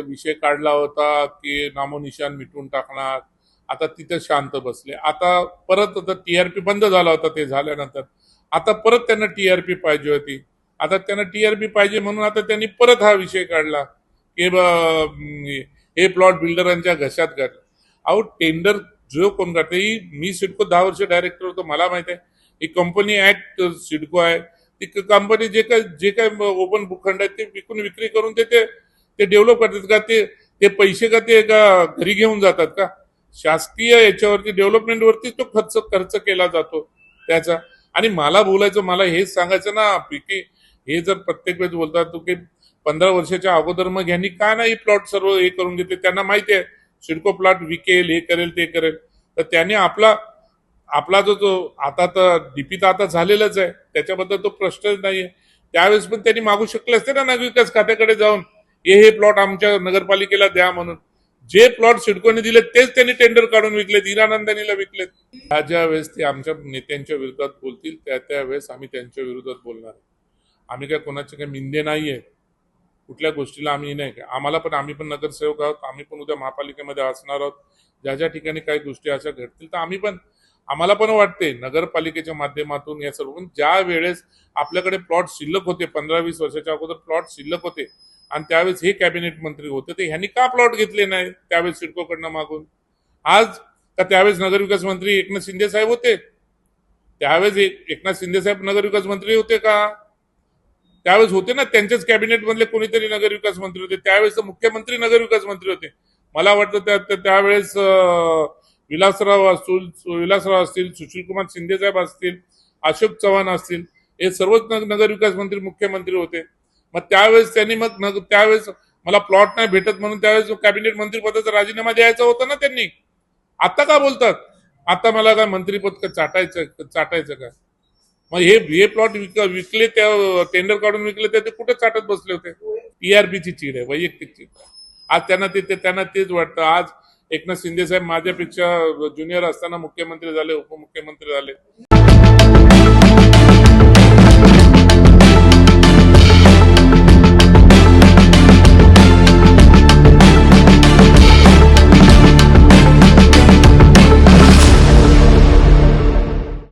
विषय काढला होता की नामोनिशान मिटून टाकणार. आता तिथे शांत बसले. आता परत आता टीआरपी बंद झाला होता ते झाल्यानंतर. आता परत त्यांना टीआरपी पाहिजे होती. आता त्यांना टीआरपी पाहिजे म्हणून आता त्यांनी परत हा विषय काढला. की हे प्लॉट बिल्डरांच्या घशात घातलं अहो टेंडर जो कोण करते ही मी सिडको दहा वर्ष डायरेक्टर होतो मला माहीत आहे. ही कंपनी ऍक्ट सिडको आहे. ती कंपनी जे काय जे काय ओपन भूखंड आहेत ते विकून विक्री करून ते ते डेव्हलप करतात का? ते ते पैसे का ते घरी घेऊन जातात का? शासकीय याच्यावरती डेव्हलपमेंट वरती तो खर्च खर्च केला जातो त्याचा. आणि मला बोलायचं मला हेच सांगायचं ना की हे जर प्रत्येक वेळेस बोलतात तो की पंधरा वर्षाच्या अगोदर मग ह्यांनी का नाही प्लॉट सर्व हे करून घेते त्यांना माहिती आहे सिडको प्लॉट विकेल हे करेल ते करेल. तर त्याने आपला आपला जो जो आता तर डीपी तर आता झालेलाच आहे. त्याच्याबद्दल तो प्रश्नच नाहीये. त्यावेळेस पण त्यांनी मागू शकले असते ना नगरविकास खात्याकडे जाऊन? हे हे प्लॉट आमच्या नगरपालिकेला द्या म्हणून. जे प्लॉट सिडकोने दिले तेच त्यांनी टेंडर काढून विकलेत हिरानंदानीला विकलेत. त्या ज्या वेळेस ते आमच्या नेत्यांच्या विरोधात बोलतील त्या त्या वेळेस आम्ही त्यांच्या विरोधात बोलणार आम्ही काय कोणाचे काही मिंदे नाहीये. कुठल्या गोष्टीला आम्ही नाही काय. आम्हाला पण आम्ही पण नगरसेवक आहोत आम्ही पण उद्या महापालिकेमध्ये असणार आहोत. ज्या ज्या ठिकाणी काही गोष्टी अशा घडतील तर आम्ही पण आम्हाला पण वाटते नगरपालिकेच्या माध्यमातून या सर्व. पण ज्या वेळेस आपल्याकडे प्लॉट शिल्लक होते पंधरा वीस वर्षाच्या अगोदर प्लॉट शिल्लक होते आणि त्यावेळेस हे कॅबिनेट मंत्री होते ते ह्यांनी का प्लॉट घेतले नाही त्यावेळेस सिडकोकडनं मागून? आज का त्यावेळेस नगरविकास मंत्री एकनाथ शिंदे साहेब होते? त्यावेळेस एकनाथ शिंदे साहेब नगरविकास मंत्री होते का? त्यावेळेस होते ना त्यांच्याच कॅबिनेट मधले कोणीतरी नगरविकास मंत्री होते. त्यावेळेस मुख्यमंत्री नगरविकास मंत्री होते. मला वाटतं त्यावेळेस विलासराव असतील विलासराव असतील सुशीलकुमार शिंदे साहेब असतील अशोक चव्हाण असतील हे सर्वच नगरविकास मंत्री मुख्यमंत्री होते. मग त्यावेळेस त्यांनी मग त्यावेळेस मला प्लॉट नाही भेटत म्हणून त्यावेळेस कॅबिनेट मंत्री पदाचा राजीनामा द्यायचा होता ना त्यांनी. आता का बोलतात? आता मला काय मंत्रीपद का चाटायचं चाटायचं का मग हे हे प्लॉट विक विकले त्या टेंडर काढून विकले ते कुठे चाटत बसले होते? पीआरबीची चीड आहे वैयक्तिक चीड. आज त्यांना ते ते- त्यांना तेच वाटतं. आज एकनाथ शिंदे साहेब माझ्यापेक्षा ज्युनियर असताना मुख्यमंत्री झाले उपमुख्यमंत्री झाले.